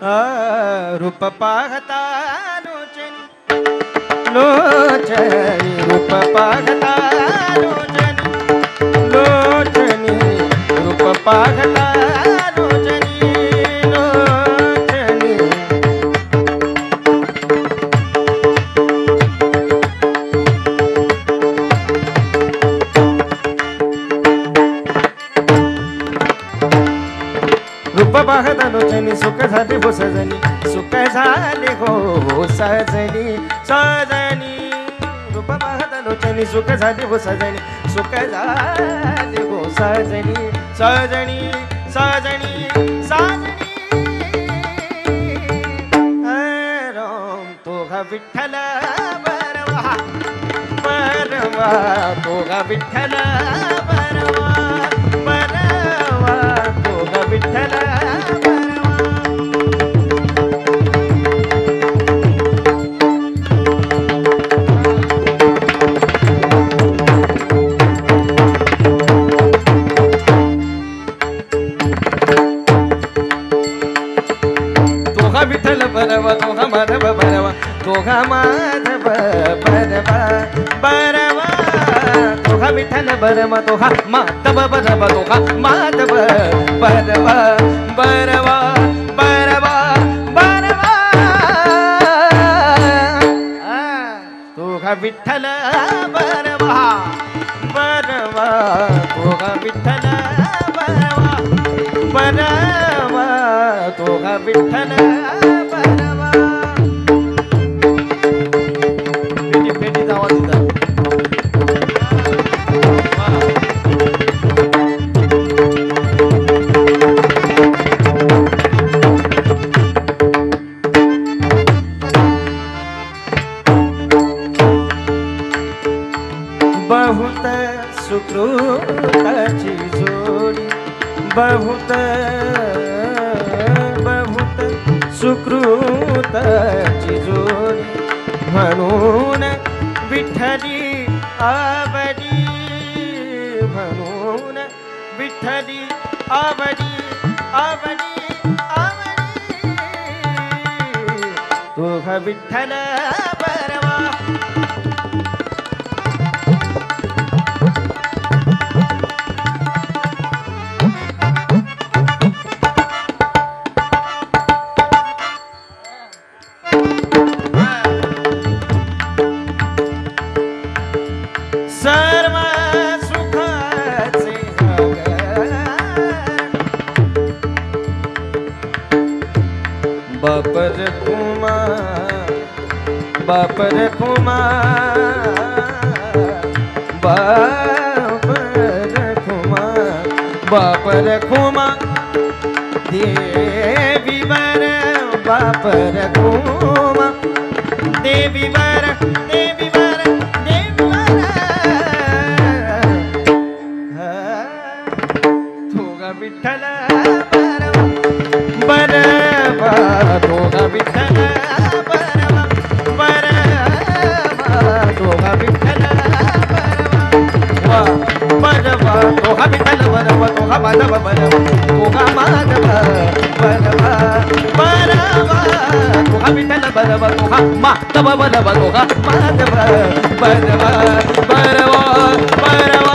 રૂપ પાગતાનું છે લો છે રૂપ પાગતાનું છે લો છે રૂપ પાગતા रूप पाहता सुख झाली हो सजनी सुख झाले हो सजनी सजनी. रूप सुख झाली हो सजनी सुख झाले हो सजनी सजनी सजनी सजनी. राम तोघा विठ्ठल परवा परवा तोघा विठ्ठल विठ्ठल बरवा दोघा विठ्ठल बरवा दोघा माधव बरवा दोघा माधव बरवा बरवा दोघा विठ्ठल बरवा हा मातब बरवा हा मातब बरवा बरवा बरवा बरवा. तो हा विठ्ठल बरवा बरवा. दोघा विठ्ठल बरवा बरवा. दोघा विठ्ठल बहुत सुकृताची जोडी बहुत बहुत सुकृताची जोडी म्हणून विठ्ठली आवडी म्हणून विठ्ठली आवडी आवडी आवडी. दोघ विठ्ठल बरवा ਰਖੂਮਾ ਬਾਪ ਰਖੂਮਾ ਬਾਪ ਰਖੂਮਾ ਬਾਪ ਰਖੂਮਾ ਦੇਵੀ ਵਰ ਬਾਪ ਰਖੂਮਾ ਦੇਵੀ ਵਰ बरवा थोगा विठ्ठल बरवा थोगा माधव बरवा थोगा माधव बरवा बरवा थोगा विठ्ठल बरवा थोगा माधव बरवा थोगा माधव बरवा बरवा बरवा